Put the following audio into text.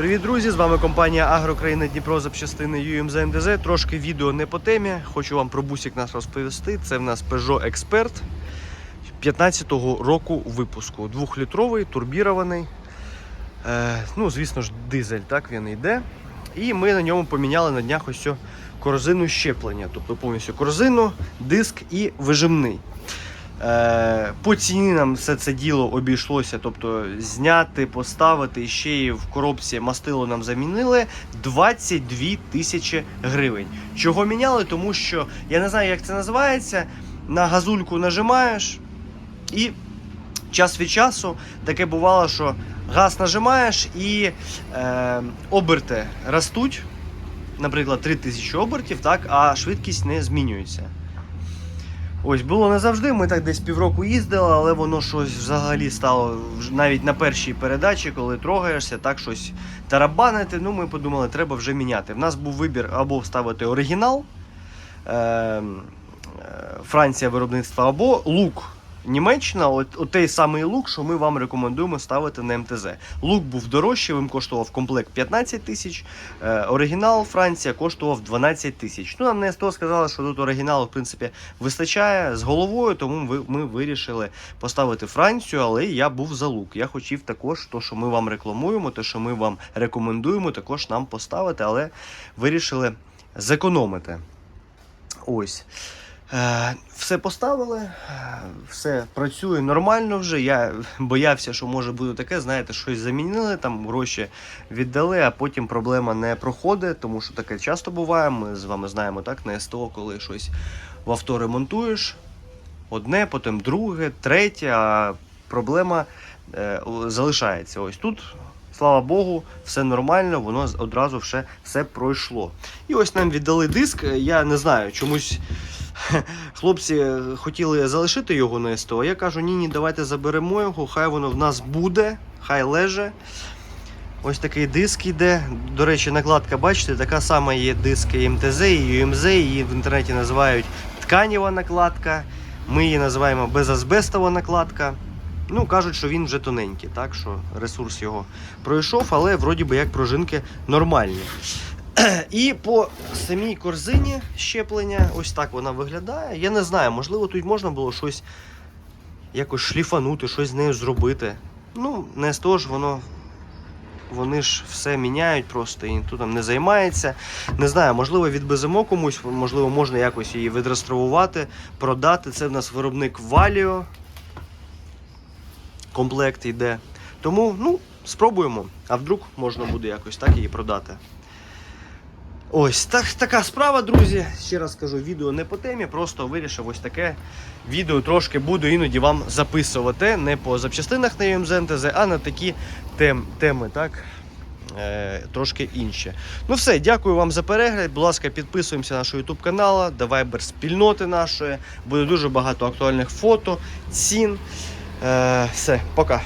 Привіт, друзі! З вами компанія Агрокраїна Дніпро запчастини UMZ МДЗ. Трошки відео не по темі. Хочу вам про бусик наш розповісти. Це в нас Peugeot Expert 15-го року випуску. Двохлітровий, турбірований. Е, ну, звісно ж, дизель, так він йде. І ми на ньому поміняли на днях ось цю корзину щеплення. Тобто повністю корзину, диск і вижимний. Е, По ціні нам все це діло обійшлося, тобто зняти, поставити ще й в коробці мастило нам замінили 22 тисячі гривень. Чого міняли? Тому що я не знаю, як це називається. На газульку нажимаєш і час від часу таке бувало, що газ нажимаєш і е, оберти ростуть, наприклад, 3000 обертів, так, а швидкість не змінюється. Ось було не завжди. Ми так десь півроку їздили, але воно щось взагалі стало навіть на першій передачі, коли трогаєшся, так щось тарабанити. Ну, ми подумали, треба вже міняти. В нас був вибір або вставити оригінал е, е, Франція виробництва, або лук. Німеччина, от, от той самий лук, що ми вам рекомендуємо ставити на МТЗ. Лук був дорожчий, він коштував комплект 15 тисяч. Е, оригінал Франція коштував 12 тисяч. Ну, нам не СТО сказали, що тут оригіналу, в принципі, вистачає з головою, тому ви, ми вирішили поставити Францію, але я був за лук. Я хотів також, то, що ми вам рекламуємо, те, що ми вам рекомендуємо, також нам поставити, але вирішили зекономити. Ось. Е, Все поставили, е, все працює нормально вже. Я боявся, що може бути таке, знаєте, щось замінили, там гроші віддали, а потім проблема не проходить, тому що таке часто буває. Ми з вами знаємо так на СТО, коли щось в авто ремонтуєш. Одне, потім друге, третє, а проблема е, залишається. Ось тут. Слава Богу, все нормально, воно одразу все, все пройшло. І ось нам віддали диск. Я не знаю, чомусь хлопці хотіли залишити його на СТО. Я кажу, ні, ні, давайте заберемо його, хай воно в нас буде, хай леже. Ось такий диск іде. До речі, накладка, бачите, така сама є диск МТЗ, і UMZ, її в інтернеті називають тканіва накладка. Ми її називаємо безазбестова накладка. Ну, кажуть, що він вже тоненький, так що ресурс його пройшов, але вроді би як пружинки нормальні. І по самій корзині щеплення, ось так вона виглядає. Я не знаю, можливо, тут можна було щось якось шліфанути, щось з нею зробити. Ну, не з того ж воно. Вони ж все міняють просто і ніхто там не займається. Не знаю, можливо, відбеземо комусь, можливо, можна якось її відреставрувати, продати. Це в нас виробник Валіо. Комплект йде. Тому, ну, спробуємо. А вдруг можна буде якось так її продати. Ось так, така справа, друзі. Ще раз кажу, відео не по темі, просто вирішив ось таке відео трошки буду іноді вам записувати. Не по запчастинах на НТЗ, а на такі тем, теми, так? Е, трошки інші. Ну все, дякую вам за перегляд. Будь ласка, підписуємося на наш YouTube канал, до Viber спільноти нашої. Буде дуже багато актуальних фото, цін. Е, все, пока.